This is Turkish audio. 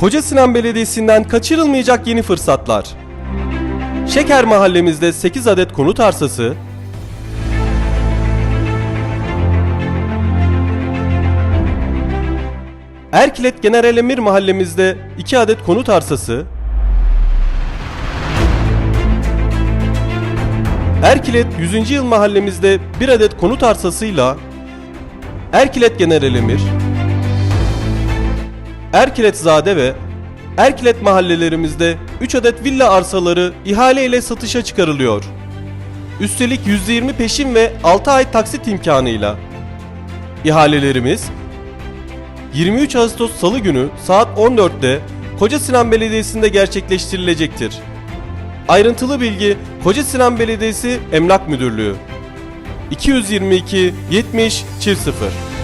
Koca Sinan Belediyesi'nden kaçırılmayacak yeni fırsatlar. Şeker mahallemizde 8 adet konut arsası, Erkilet General Emir mahallemizde 2 adet konut arsası, Erkilet 100. yıl mahallemizde 1 adet konut arsasıyla Erkilet General Emir, Erkilet Zade ve Erkilet mahallelerimizde 3 adet villa arsaları ihale ile satışa çıkarılıyor. Üstelik %20 peşin ve 6 ay taksit imkanıyla. İhalelerimiz 23 Ağustos Salı günü saat 14'te Koca Sinan Belediyesi'nde gerçekleştirilecektir. Ayrıntılı bilgi Koca Sinan Belediyesi Emlak Müdürlüğü 222 70 0